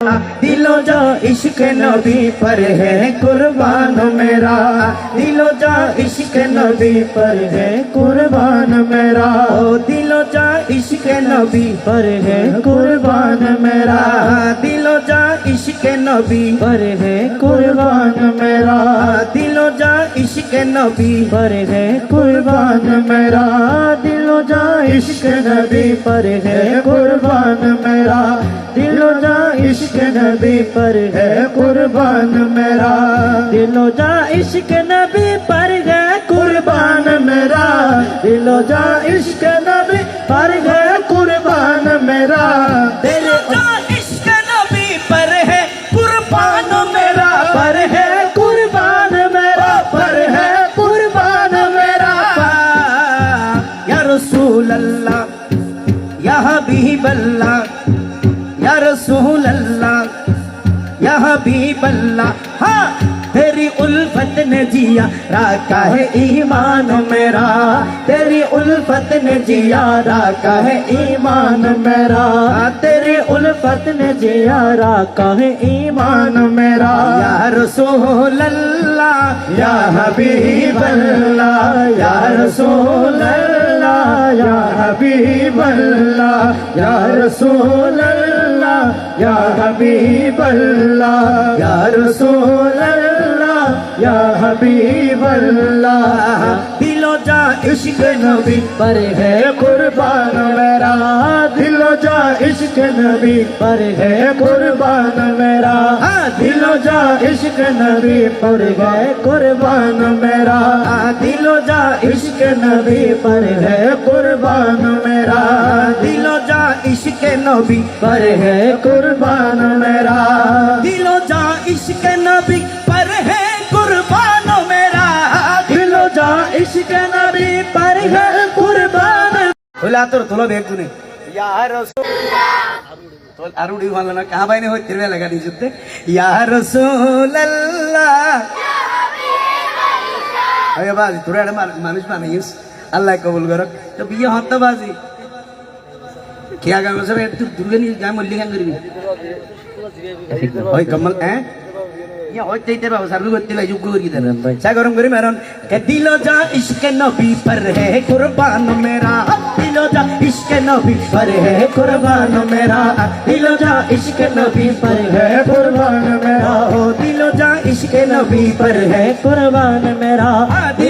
دلو جا عشق نبی پر ہے قربان میرا دلو جا عشق نبی پر ہے قربان میرا دل دلو جا عشق نبی پر ہے قربان میرا۔ جا نبی پر ہے قربان میرا۔ جا نبی پر ہے قربان میرا۔ جا نبی پر ہے قربان میرا۔ جا نبی پر ہے قربان میرا۔ جا نبی پر میرا دلو جا عشق نبی پر ہے قربان میرا۔ دلو جا عشق نبی پر ہے قربان میرا۔ پر ہے قربان میرا پر ہے قربان میرا۔ یا رسول اللہ یا حبیب اللہ یا رسول اللہ یا حبیب اللہ۔ ہاں تیری الفت نے جیا، راکا ہے ایمان میرا۔ تیری الفت نے جیا، راکا ہے ایمان میرا۔ تیری الفت نے جیا، راکا ہے ایمان میرا۔ یا رسول اللہ یا حبیب اللہ یا رسول اللہ یا حبیب اللہ یا رسول اللہ یا حبیب اللہ یا رسول اللہ یا حبیب اللہ دل و جا عشق نبی پر ہے قربان میرا دل و جا عشق نبی پر ہے قربان میرا دل و جا عشق نبی پر ہے قربان میرا دل و جا عشق نبی پر ہے قربان میرا دل و جا عشق نبی پر ہے قربان میرا دل و جا عشق نبی پر ہے আশিকে মানুষ বানাইস আল্লাহ কবুল করক তো বিয়ে হত্যাবাজি খেয়া গাছ দুর্গা নিয়ে যা মল্লিকা করবি কমল হ্যাঁ? یہ ہوتے تیرے بابا صاحب کو تلا جو گور کی طرف شاہ گرم گرم ایران کہ دل جا عشق نبی پر ہے قربان میرا دلو جا عشق نبی پر ہے قربان میرا دلو جا عشق نبی پر ہے قربان میرا دلو جا عشق نبی پر ہے قربان میرا دل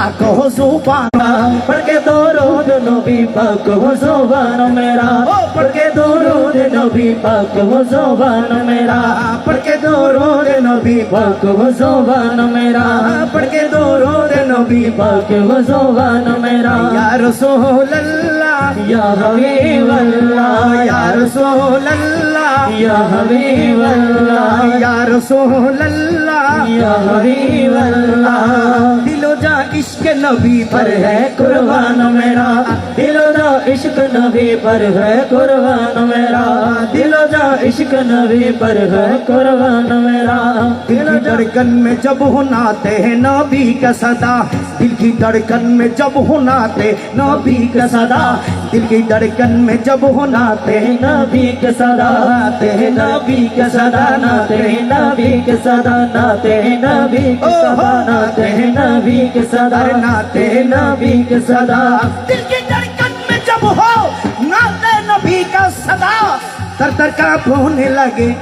পাক সুপানা পড়কে দরুদ নবী পাক সুবান মেরা পড়কে দরুদ নবী পাক সুবান মেরা পড়কে দরুদ নবী পাক সুবান মেরা পড়কে দরুদ নবী পাক সুবান মেরা ইয়া রাসূলুল্লাহ یا حبیب اللہ، یا رسول اللہ، یا حبیب اللہ، یا دل و جا عشق نبی پر ہے قربان میرا۔ دل و جا عشق نبی پر ہے قربان میرا۔ دل و جا عشق نبی پر ہے قربان میرا۔ دل کی دڑکن میں جب ہناتے ہیں نبی کا صدا۔ دل کی دڑکن میں جب ہناتے نبی کا صدا۔ دل کی دڑکن میں جب ہو نا ہیں نبی کے صدا ناتے نبی کے صدا نا ہیں نبی کے صدا نا ہیں نبی کے صدا نا ہیں نبی کے صدا۔ نا ہیں نبی کے صدا۔ دل کی دڑکن میں جب ہو ناتے نبی کا صدا۔ تر تر کا پھونے لگے۔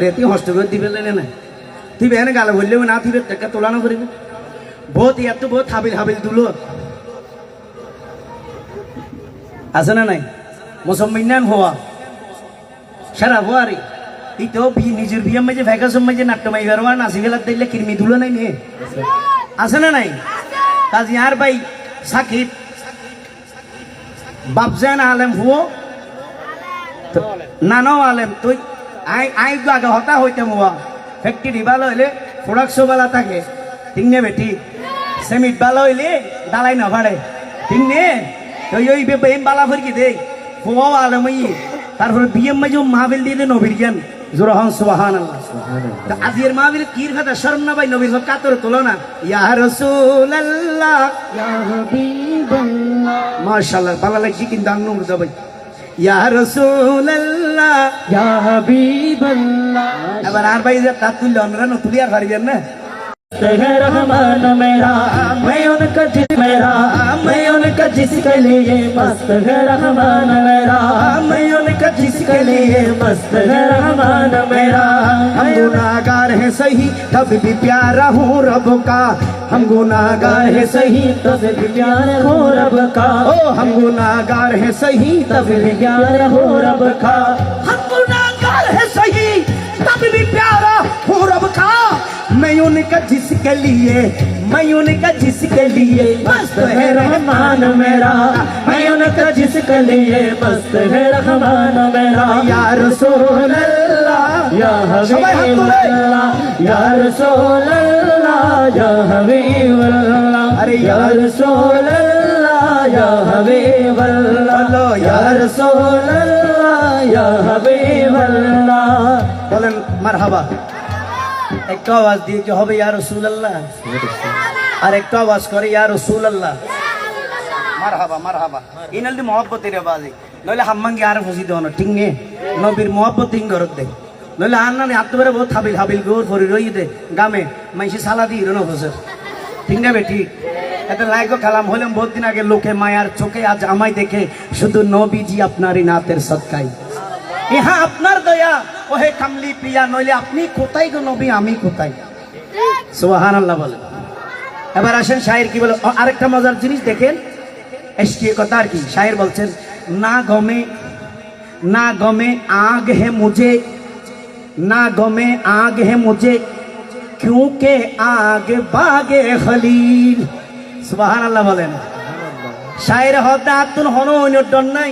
রেতি হস্ত করে দিবে না দিবে না গালা বললেও না দিবে টাকা তোলানো করিবে বহুত ইয়াত বহুত হাবিল হাবিল দুলো আছে না নাই? মুসলমান হওয়া। সারা হওয়া রে তুই তো বি- নিজের বিয়ে মাঝে ভ্যাকাশন মাঝে নাট্যমাই বেরোয়া নাচি বেলার দিলে কিরমি দুলো নাই মেয়ে আছে না নাই? কাজী আর ভাই সাকিব। বাপজান আলেম হুও। না ন আলেম। তুই আই আই আগে হতা হইতে মোয়া ফ্যাক্টরি ভালো হইলে প্রোডাকশন বালা থাকে ঠিক নে বেটি? সেমিট ভালো হইলে দালাই না ভাড়ে নে? ওই বে বেম বালা ফরকি দে ফোয়া আলেম ই তারপরে বিএম মাঝে মাহবিল দিয়ে নবীর জ্ঞান। জোরা হন সুবহান আল্লাহ আজির মাহবিল কির কথা? শরম না ভাই নবীর হক কাতর তোলো না ইয়া রাসূলুল্লাহ মাশাআল্লাহ ভালো লাগছে কিন্তু আন্ন উর্দা ভাই। ইয়া রাসূলুল্লাহ। এবার আর ভাই তার তুললে অন্যরা না তুলি আর পারবেন না? رحمان میرا میں ان کا جس میرا میں ان کا جس کے لیے مست ہے رحمان میرا میں ان کا جس کے لیے مست ہے رحمان میرا ہم گناہگار ہیں صحیح تب بھی پیارا ہوں رب کا ہم گناہگار ہیں صحیح تب بھی پیارا ہوں رب کا ہم گناہگار ہیں صحیح تب بھی پیارا ہوں رب کا ہم گناہگار ہیں صحیح تب بھی پیارا میں ان کا جس کے لیے میں ان کا جس کے لیے مست ہے رحمان میرا میں ان کا جس کے لیے مست ہے رحمان میرا یا رسول اللہ یا حبیب اللہ یا رسول اللہ یا حبیب اللہ یا رسول اللہ یا حبیب اللہ یا رسول اللہ یا حبیب اللہ بولن مرحبا একটু আওয়াজ দিয়ে কি হবে, ইয়া রসুল আল্লাহ আর একটু আওয়াজ করে, ইয়া রসুল আল্লাহ মারহাবা। মারহাবা ইনালদি মহব্বতের আওয়াজে নইলে হাম্মাঙ্গি আর ফসি দেওয়ানো ঠিক নে? নবীর মহব্বত ইং ঘরত দে। নইলে আর না হাত বেড়ে বহুত হাবিল হাবিল গোর ফরি রই দে। গামে, মাইসি সালা দি হিরো ফসর ঠিক না বেটি? এত লাইকো খালাম হলাম বহুত দিন আগে, লোকে মায়ার চোখে আজ আমায় দেখে, শুধু নবীজি আপনারই নাতের সৎকাই ইহা আপনার দয়া ওহে কামলি প্রিয়া নইলে আপনি কোথায় গো নবী আমি কোথায় সুবাহান আল্লাহ বলে এবার আসেন শায়ের কি বলে ও, আরেকটা মজার জিনিস দেখেন এসকি কথা আর কি শায়ের বলছেন না গমে না গমে আগ হে মুঝে না গমে আগ হে মুঝে क्योंकि आग बागे खलील সুবাহান আল্লাহ বলেন শায়ের হতে আতুন হন অন্য ডর নাই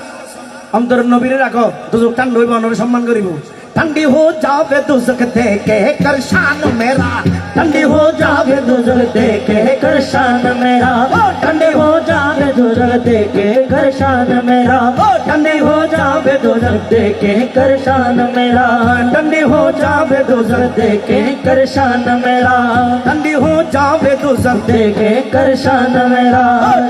অন্তর নবীরে রাখো ঠান্ড হইব অনর সম্মান করিব। ٹھنڈی ہو جاوے دوزک دے کے کرشان میرا۔ ٹھنڈی ہو جاوے دوزک دے کے کرشان میرا۔ ٹھنڈی ہو جاوے دوزک دے کے کرشان میرا۔ ٹھنڈی ہو جاوے دوزک دے کے کرشان میرا۔ ٹھنڈی ہو جاوے دوزک دے کے کرشان میرا۔ ٹھنڈی ہو جاوے دوزک دے کے کرشان میرا۔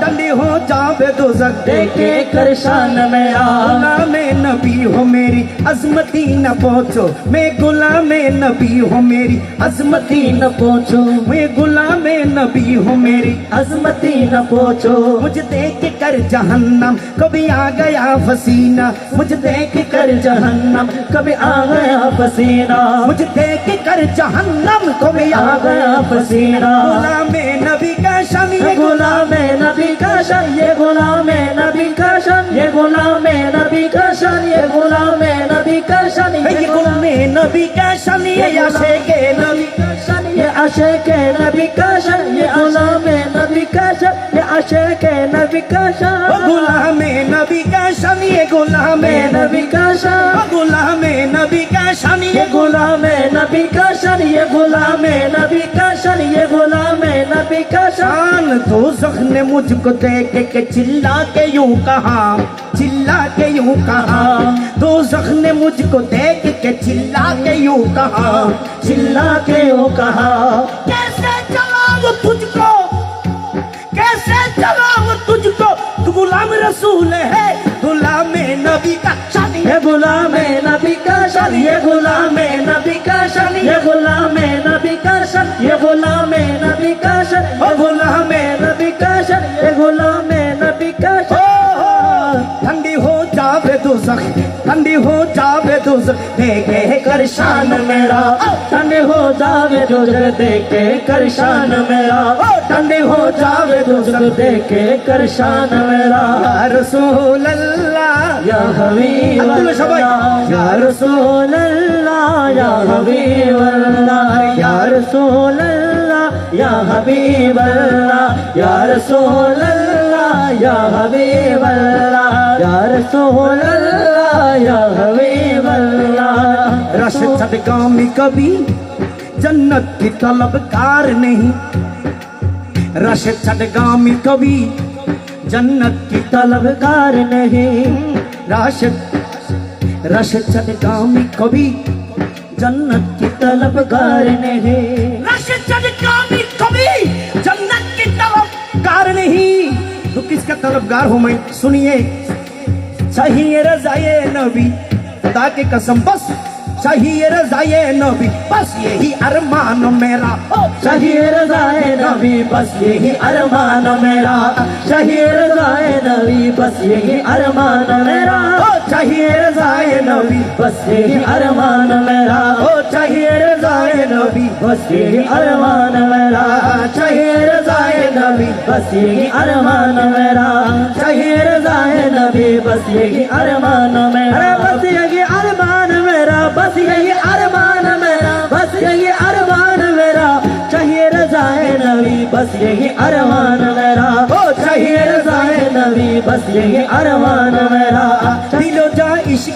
ٹھنڈی ہو جاوے دوزک دے کے کرشان میرا۔ نام نبی ہو میری عظمتی نبو پہنچو۔ میں غلام نبی ہوں، میری عظمتی نہ پہنچو۔ میں غلام نبی ہوں، میری عظمتی نہ پہنچو۔ مجھ دیکھ کر جہنم، کبھی آ گیا فسینہ۔ مجھ دیکھ کر جہنم، کبھی آ گیا فسینہ۔ مجھ دیکھ کر جہنم، کبھی آ گیا فسینہ۔ غلام نبی کا شم یہ غلام نبی کا شم یہ غلام نبی کا شم یہ غلام نبی کا شم یہ غلام نبی کا شم का शान ये गुलाम है नबी का शान ये गुलाम नबी का शान ये आशे के नबी का शान ये आशिक है नबी का शान ये गुलाम है नबी का शान ये आशिक है नबी का ओ शान गुलाम नबी का शान ये गुलाम मैं नबी का शान ओ गुलाम नबी का शान ये ये गुलाम نبی کا شن یہ غلام ہے، نبی کا شن یہ غلام ہے، نبی کا شان دوزخ نے مجھ کو دیکھے کہ چلا کے یوں کہا، چلا کے یوں کہا۔ دوزخ نے مجھ کو دیکھے کہ چلا کے یوں کہا، چلا کے یوں کہا۔ کیسے جواب تجھ کو؟ کیسے جواب تجھ کو؟ تو غلام رسول ہے، غلام نبی کا شن یہ غلام نبی کا شان، یہ غلام نبی کا شان، یہ غلام نبی کا شان، یہ غلام نبی کا شان اور غلام نبی کا شان، یہ غلام نبی کا شان۔ ٹھنڈی ہو جا جاوے دوزخ ٹھنڈی ہو جاوے دوسر دیکھے کرشان میرا ٹھنڈی ہو جاوے دوسر دیکھے کرشان میرا ٹھنڈی ہو جاوے دوسر دیکھے کرشان میرا یا رسول اللہ یا حبیب اللہ یا رسول اللہ یا حبیب اللہ یا رسول اللہ یا حبیب اللہ، یا رسول اللہ یا حبیب اللہ، یا رسول اللہ یا حبیب اللہ۔ رش صدقہ میں کبھی جنت کی طلبکار نہیں۔ رش صدقہ میں کبھی جنت کی طلبکار نہیں۔ راشد رش صدقہ میں کبھی جنت کی طلبکار نہیں۔ سے چل کامی کبھی جنت کی طلبگار نہیں تو کس کا طلبگار ہوں میں سنیے چاہیے رضائے نبی خدا کے قسم بس چاہیے رضائے نبی بس یہی ارمان میرا چاہیے رضائے نبی بس یہی ارمان میرا چاہیے رضائے نبی بس یہی ارمان میرا چاہیے رضائے نبی، بس یہی ارمان میرا۔ ہو چاہیے رضائے نبی، بس یہی ارمان میرا۔ چاہیے رضائے نبی، بس یہی ارمان میرا۔ چاہیے رضائے نبی، بس یہی ارمان میرا۔ بس یہی ارمان میرا، بس یہی ارمان میرا۔ بس یہی ارمان میرا۔ چاہیے رضائے نبی، بس یہی ارمان میرا۔ ہو چاہیے رضائے نبی، بس یہی ارمان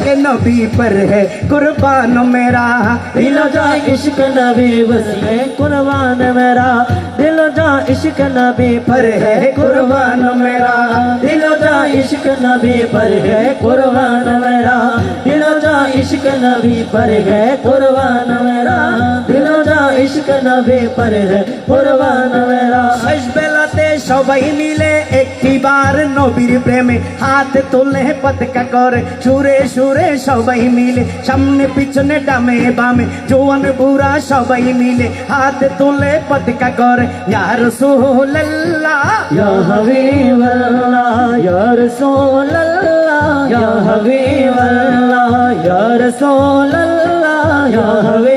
کے نبی پر ہے۔ قربان میرا۔ دل جا عشق نبی بس ہے۔ قربان میرا۔ دل جا عشق نبی پر ہے۔ قربان میرا۔ دل جا عشق نبی پر ہے۔ قربان میرا۔ دل جا عشق نبی پر ہے۔ قربان میرا۔ دل جا عشق نبی پر ہے۔ قربان میرا۔ সবাই মিলে একটি বার নবীর প্রেমে হাত তোলে পতকা করে। সুরে সুরে সবাই মিলে, সামনে পিছনে ডামে বামে। জোয়ান বুড়া সবাই মিলে হাত তোলে পতকা করে। ইয়ার সোহল্লা ইয়ার সোহল্লা ইয়ার সোহল্লা ইয়ার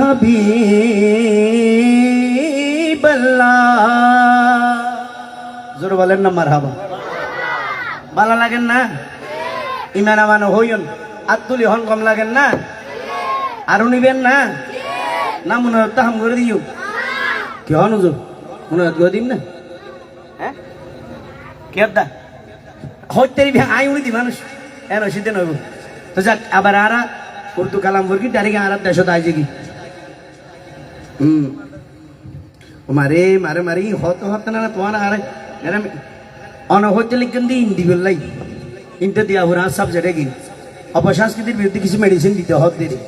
হাবিব জোর বলেন না মার হাবা ভালো লাগেন না? ইমান আমানো হইন আত্মুলি হন কম লাগেন না? আরও নিবেন না? না মনে হয় তাহাম করে দিও। কি হন হুজুর? মনে হয় দিন না? হ্যাঁ? কেদা হইতে আই উনি মানুষ। এন সিদ্ধেন হইব। তো যাক, আবার আরা, উর্দু কালাম ভর্গি তারিখে আরা দেশত আইজে কি? মারে মারে মারে হত হত না তোমার আরে এরা অন হইতে লিখেন দি হিন্দি বললাই ইনতে দিয়া হুরা সাবজেক্টে কি অপসংস্কৃতির বিরুদ্ধে কিছু মেডিসিন দিতে হত দিদি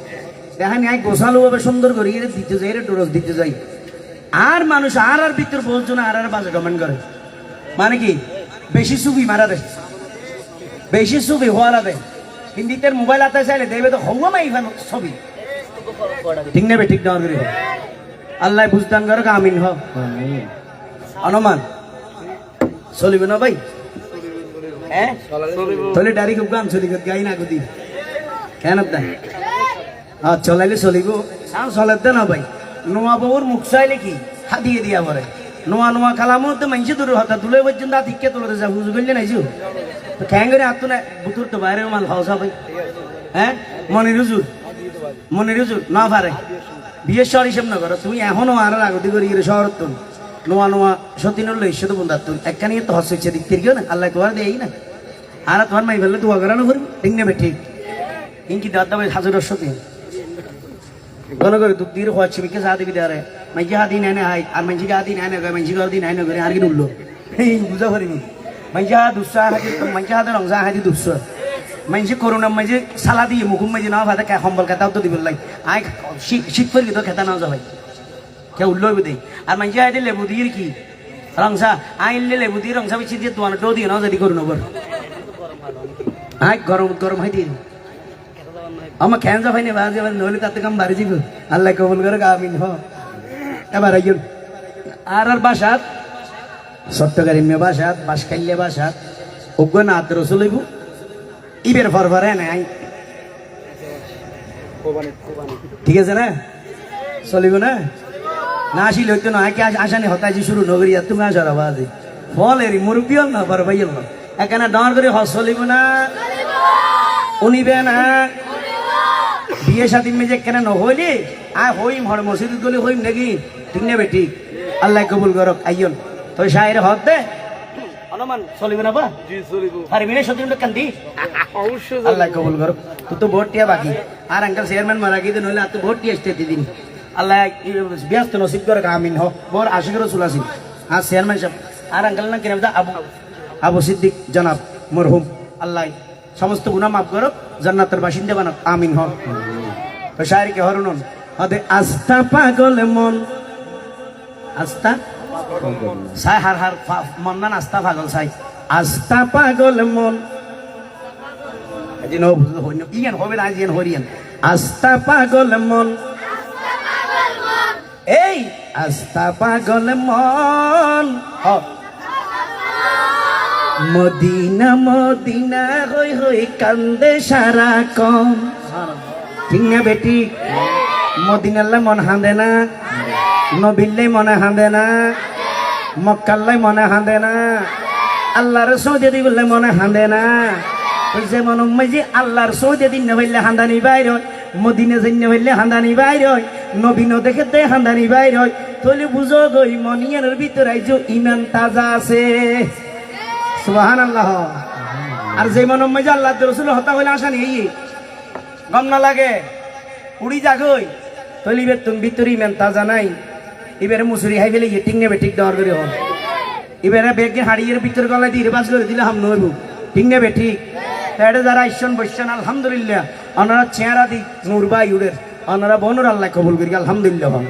দেখা নিয়ে গোসালো ভাবে সুন্দর করে এর দিতে যাই এর ডোরস দিতে যাই আর মানুষ আর আর ভিতর বলছো না আর আর বাজে কমেন্ট করে মানে কি বেশি ছবি মারা দেয় বেশি ছবি হওয়ার দেয় হিন্দিতে মোবাইল হাতে চাইলে দেবে তো হওয়া মাই ছবি ঠিক নেবে ঠিক নেওয়ার আল্লাহ বুঝদান করো আমিন হ। অনুমান চলিবে না ভাই? হ্যাঁ তাহলে ডাইরেক্ট গান চলি গাই না গদি কেন হ্যাঁ চলাইলে চলিব। সাউ চলাতে না ভাই। নোয়া বউর মুখ চাইলে কি? হাতিয়ে দিয়া পরে। নোয়া নোয়া কালামো তো মাইছে দূর হতা। তুলে পর্যন্ত হাতিকে তোলে যা। বুঝ গেলে নাইছো? খ্যাং করে হাত না বুতুর তো বাইরে মাল হাওসা ভাই? হ্যাঁ? মনে রুজুর মনে রুজুর না পারে। বিয়ের হিসেব না করো, তুমি এখনও আর আগতি করি গেলে শহর তো। নোয়া নোয়া সতীন হলো ঈশ্বর তো বন্ধা তুই। একখানি তো হস হচ্ছে দিক থেকে না, আল্লাহ তোমার দেই না। আর তোমার মাই ফেললে দোয়া করানো করবি ঠিক নেবে ঠিক। ইনকি দাদা ভাই হাজার সতী গণ করে দুধ দিয়ে হওয়ার ছবিকে যা দিবি দাঁড়ে মাইজি হাতি নেয় না, হাই। আর মাইজি হাতি নেয় না মাইজি হাতি নেয় না করে আর কি উঠল বুঝা পারিনি মাইজা দুসা হাজি মাইজা হাতে রংজা হাজি দুসা মাইজে করোনা মাইজে সালা দিয়ে মুখুম মাইজে না ভাতে কে সম্বল কেতাও তো দিব লাই। আই শীত পরি তো খেতা নাও যাবাই। কে উল্লো দে আর মাইজে হাতে লেবু দিয়ে কি? রংসা। আইলে লেবু দিয়ে রংসা বেশি দিয়ে তোমার ডো দিয়ে নাও যদি করুন ওপর। আই গরম গরম হাই দিয়ে। আমার খেয়াল যা হয়নি বাজে এবার নইলে তাতে কাম বাড়ি যাব আল্লাহ কবুল করে আমিন হ। এবার আইন আর আর বাসাত চট্টগ্রামে বাসাত বাসকাল্যা বাসাত, অজ্ঞ না আদর চলিব ইবের ফরফরে নাই। ঠিক আছে না? চলিব না? না আসিলে হইতো না কে আসানি হতাইছি শুরু নগরী, আর তুমি আসার আবাজে ফল এরি, মুরব্বী না বার ভাইয়ের না এখানে ডর করে হস চলিব না। উনিবে না। বিয়ে শাদী মেজে কেন নহইলি আ হইম হর মসজিদ গলি হইম নাকি? ঠিক না বেটি? আল্লাহ কবুল করক, আইয়ন। তো শায়ের হক দে। অনুমান চলিবে না বা জি চলিব। পারবি না সত্যি কান্দি। অবশ্যই আল্লাহ কবুল করক। তুই তো ভোট টিয়া বাকি। আর আঙ্কাল চেয়ারম্যান মারা গিয়ে নইলে আর তো ভোট টিয়া আসতে দিন আল্লাহ ই- ব্যস্ত নসিব আমিন হোক। বর আশিক রসুল আসিন আর চেয়ারম্যান সাহেব। আর আঙ্কাল না কিনা আবু। আবু সিদ্দিক জনাব মরহুম। আল্লাহ সমস্ত গুণা মাফ করক জান্নাতের বাসিন্দা বানাক। আমিন হোক। তো হরুন হদে আস্থা পাগল মন। আস্থা সাই হার হার মন না আস্থা পাগল সাই আস্থা পাগল মন। ইয়ান হবে না আজিন হরিয়ান আস্থা পাগল মন। এই আস্থা পাগল মন। মদিনা মদিনা হই হই কান্দে সারা কম। ঠিক না বেটি মদিনাল্লাই মন হাঁদে না নবিল্লাই মনে হাঁদে না। মক্কাল্লাই মনে হাঁদে না। আল্লাহর সৌদি দিবলে মনে হাঁদে না। ওই যে যে আল্লাহর সৌদি দিন হইলে হাঁদানি বাইর হয়, মদিনে জন্য হইলে হাঁদানি বাইর হয় নবীন দেখেতে হাঁদানি বাইর হয়। বুঝো গই মনিয়ানের ভিতরে আইজো ইমান তাজা আছে। সুবাহান আল্লাহ আর যে মন যে আল্লাহ রসুল হতা হইলে আসানি এই গম না লাগে, উড়ি যাগই তলিবে তুমি ভিতরে ইমান তাজা নাই। এবারে মুসুরি হাই ফেলে ইটিং নেবে ঠিক দেওয়ার করে হন এবারে বেগে হাড়িয়ের ভিতরে গলায় দিয়ে বাস করে দিলে হাম নইব ঠিক নেবে ঠিক তাইলে যারা ঈশ্বন বৈশ্যান আলহামদুলিল্লাহ ওনারা চেহারা দি নুরবা ইউরের ওনারা বনুর আল্লাহ কবুল করি আলহামদুলিল্লাহ হন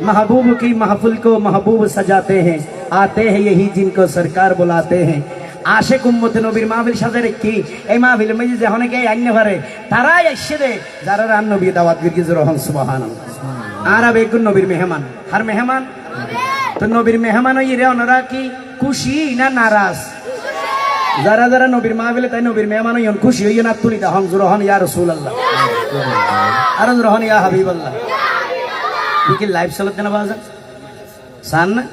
महबूब की महफिल को महबूब सजाते हैं आते हैं यही जिनको सरकार बुलाते हैं আশেক উম্মত নবীর মাহফিল সাজে রেখি এই মাহফিল মেজি যে অনেকে আইনে পারে তারাই এসে দে যারা রান নবী দাওয়াত গির্গিজ রহন সুবাহান আর বেগুন নবীর মেহমান? আর মেহমান? তো নবীর মেহমান ওই রে ওনারা কি খুশি না নারাজ? যারা যারা নবীর মা বলে তাই নবীর মেহমান হইন খুশি হইন না তুলি হন রহন ইয়া রসুল আল্লাহ আর রহন ইয়া হাবিব আল্লাহ কি লাইভ চালাতে না বাজার সান না?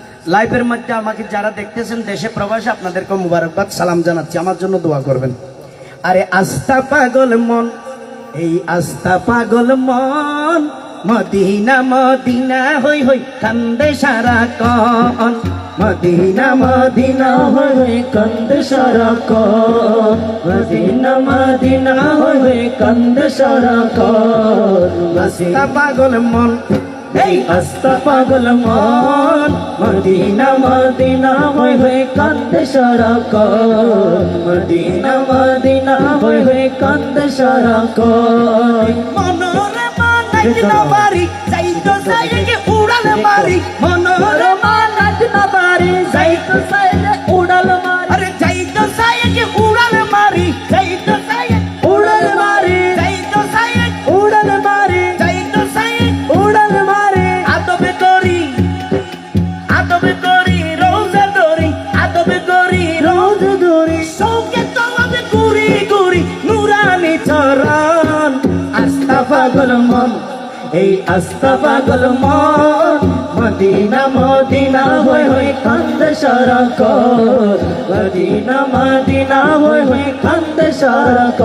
মধ্যে আমাকে যারা দেখতেছেন দেশে প্রবাসে আপনাদেরকে মুবারকবাদ, সালাম জানাচ্ছি। আমার জন্য দোয়া করবেন। আরে আস্থা পাগল মন, এই আস্থা পাগল মন মদিনা মদিনা হই হই কান্দে সারা কন মদিনা মদিনা হই হই কান্দে সারা কন মদিনা মদিনা হই হই কান্দে সারা কন আস্থা পাগল মন, এই আস্তা পাগল মন। মদিনা মদিনা হয়ে হয়ে কান্দে সারা কন মদিনা মদিনা হয়ে হয়ে কান্দে সারা কন নাচনা বাড়ি, যাইতো সাইকে উড়াল মারি। মনোরমা নাচনা বাড়ি, যাইতো সাইকে উড়াল মারি। আরে যাইতো সাইকে উড়াল মারি, যাইতো সাইকে উড়াল মারি। যাইতো সাইকে উড়াল মারি, যাইতো সাইকে উড়াল মারি। আদবে করি আদবে করি, রোজা ধরি। আদবে করি, রোজা ধরি। সৌকে তলাবে গুরি গুরি নুরানি চরণ আস্থা পাগল মন। এই আস্থা পাগল মন মদিনা মদিনা হয়ে হয়ে কান্দ সরক মদিনা মদিনা হয়ে হয়ে কান্দ সরক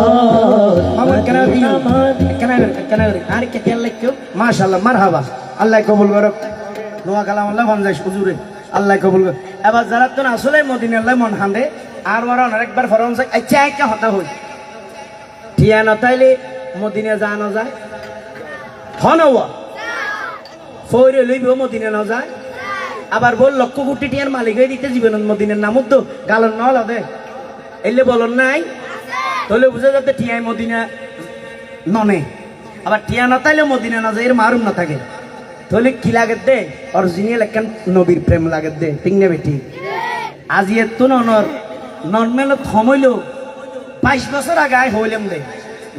আর কে কে লেখো? মাশাআল্লাহ মারহাবা। আল্লাহ কবুল করুক। নোয়া কালাম আল্লাহ যায় হুজুরে। আল্লাহ কবুল করুক। এবার যারা তো আসলে মদিনা মন হান্দে আর মারা একবার ফরম চাই আচ্ছা একটা হতা হই ঠিয়া নতাইলে মদিনা যা যায়। হনওয়া ফৈরে লইব মদিনা ন যায়। আবার বল লক্ষ কোটি টিয়ার মালিক হয়ে দিতে জীবন মদিনের নাম তো গালন নহল দে এলে বলন নাই। তাহলে বুঝা যাতে টিয়াই মদিনা ননে। আবার টিয়া না তাইলে মদিনা না যায়, এর মারুম না থাকে। তাহলে কি লাগে দে? অরিজিনাল একখান নবীর প্রেম লাগে দে। ঠিক না বেটি? আজি এত ননর। নর্মেল থমইল। বাইশ বছর আগে হইলাম দে।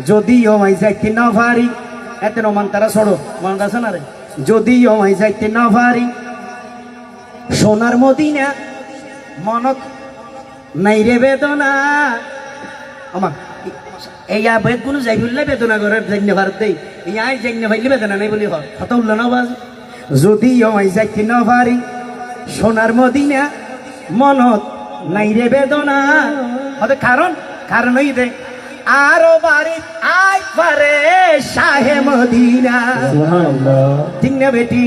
যদি ও মাই যাইতে না পারি। এতে রমান তারা সড়ো। মনে আছে না রে? যদি ও মাই যাইতে না পারি, সোনার মদিনা মনত নাই রে বেদনা। আমার এই আবেদ কোনো যাই বললে বেদনা করে জন্য ভারত দেই। এই আই জন্য ভাইলে বেদনা নাই বলি হয়। কথা উল্ল না বাজ। যদি ওই যাইতে না পারি, সোনার মদিনা মনত নাই রে বেদনা। হতে কারণ কারণ ওই দে আরও বাড়ি আই পারে শাহে মদিনা। ঠিক না বেটি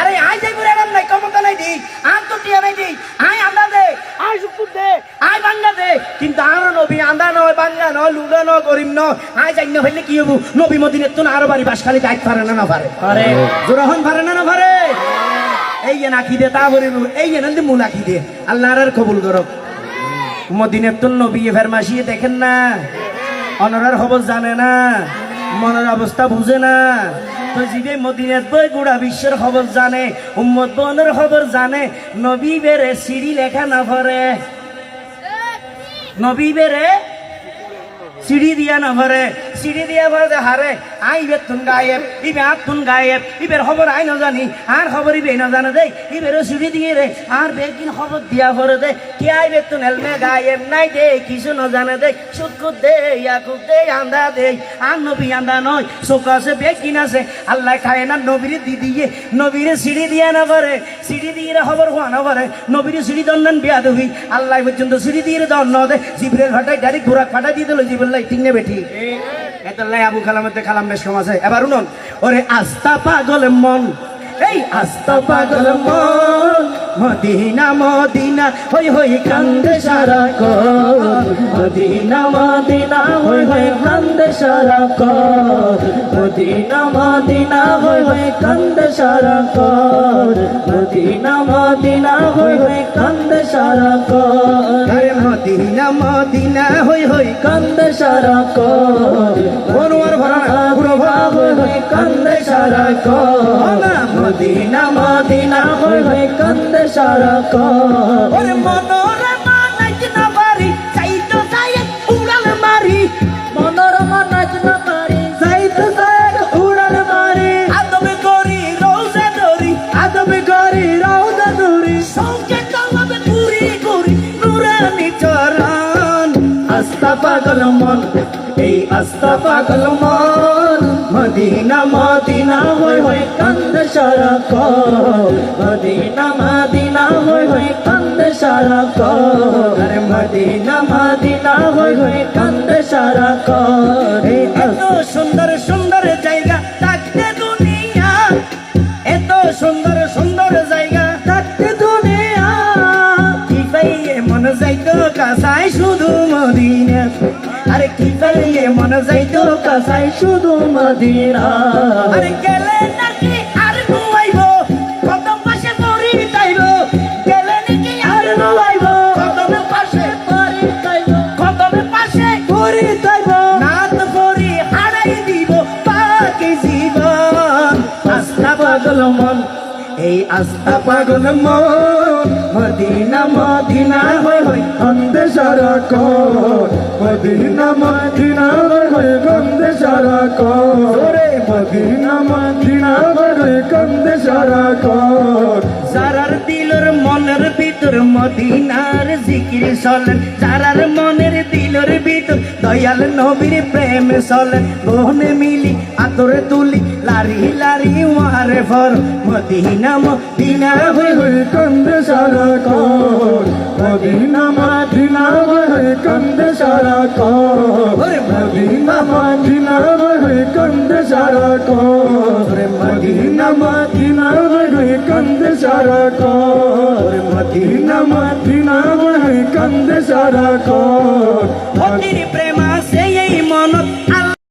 আরে আই যাই বলে এরম নাই ক্ষমতা নাই দি। আন তো টিয়া নাই দি। আই আন্দা দে আই শুকুর দে আই বাংলা দে। কিন্তু আর নবী আন্দা নয় বাংলা নয় লুগা নয় গরিব নয়। আই যাই না হইলে কি হব? নবী মদিনের তো আরও বাড়ি বাস খালি যাই পারে না না পারে পারে জোরহন পারে না না পারে এই যে নাকি দে তা বলিব এই যে নন্দি মু নাকি দে। আল্লাহর আর কবুল করো। মদিনের তো নবী ফেরমাসিয়ে দেখেন না। অনরার খবর জানে না মনের অবস্থা বুঝে না। তো জিবে মদিনাত বই গোড়া বিশ্বের খবর জানে উম্মত বনের খবর জানে নবী বেড়ে সিঁড়ি লেখা না ভরে। নবী বেড়ে সিঁড়ি দিয়া না ভরে। সিঁড়ি দিয়া ভরে হারে আই বে তুন গায়েব ইবে আত তুন গায়েব ইবের খবর আই না জানি আর খবর ইবে না জানে দে ইবের সিঁড়ি দিয়ে রে আর বেগিন খবর দিয়া ভরে দে কে আই বে তুন এলমে গায়েব নাই দে কিছু না জানে দে সুদকুদ দে ইয়াকুব দে আন্দা দে আর নবী আন্দা নয় চোখ আছে বেগিন আছে, আল্লাহ খায় না নবীর দি দিয়ে নবীর সিঁড়ি দিয়া না ভরে সিঁড়ি দিয়ে খবর হওয়া না ভরে নবীর সিঁড়ি দণ্ডন বিয়া দেবি আল্লাহ পর্যন্ত সিঁড়ি দিয়ে দণ্ড দে জিবরের ঘটায় ডাইরেক্ট ঘোরা ফাটা দিয়ে দিল জিবুল্লাহ ঠিক না বেটি এতলাই আবু খালামের খালাম বেশ কম আছে। এবার উনুন ওরে আস্তা পাগল মন। এই আস্তা পাগল মন মদিনা মদিনা হই হই কান্দে সারা কর। মদিনা মদিনা হই হই কান্দে সারা কর। মদিনা মদিনা হই হই কান্দে সারা কর। মদিনা মদিনা হই হই কান্দে সারা কর। মদিনা মদিনা হই হই কান্দে সারা কর। বনোয়ার ভরা ভাব হই কান্দে সারা কর। মদিনা মদিনা হই হই কান্দে সারা কর। ওরে মনোরমা নাচ না পারি চাই উড়াল মারি। মনোরমা নাচ না পারি চাই উড়াল মারি। আদবে করি রোজা ধরি। আদবে করি রোজা ধরি। সঙ্গে কালাবে পুরি করি নুরানি চরণ। আস্তা পাগল মন এই আস্তা পাগল মন। মদিনা মদিনা, হই হই, কান্দ সারা কদিনা মদিনা হই হই, কান্দ সারা কর। মদিনা মদিনা, হই হই, কান্দ সারা কর। এত সুন্দর সুন্দর যাইতো কাসাই শুধু মদিনা। আরে গেলে নাকি আর নুয়াইব? কত পাশে পরি তাইব। গেলে নাকি আর নুয়াইব? কত পাশে পরি তাইব। কত পাশে পরি তাইব। নাত পরি হারাই দিব পাকে জীবন। আস্থা পাগল মন, এই আস্থা পাগল মন। মদিনা মদিনা, হই হই গন্ধে সারা কর মদিনা মদিনা ওরে মা ঘৃণা হয়ে গন্ধে সারা কর সারার দিলর মনের ভিতর মদিনার জিকির চলেন সারার মনের দিলর ভিতর দয়াল নবীর প্রেম চলেন বহনে মিলি আতরে তুলি, লারি লারি মারে ফর মদিনা মদিনা হই হই হয়ে গন্ধে সারা কর মদিনা মদিনা হয়ে গন্ধে সারা কর মদিনা মদিনা হয়ে গন্ধে সারা কর মদিনা মদিনা হয়ে গন্ধে সারা কর মদিনা মদিনা হয়ে গন্ধে সারা কর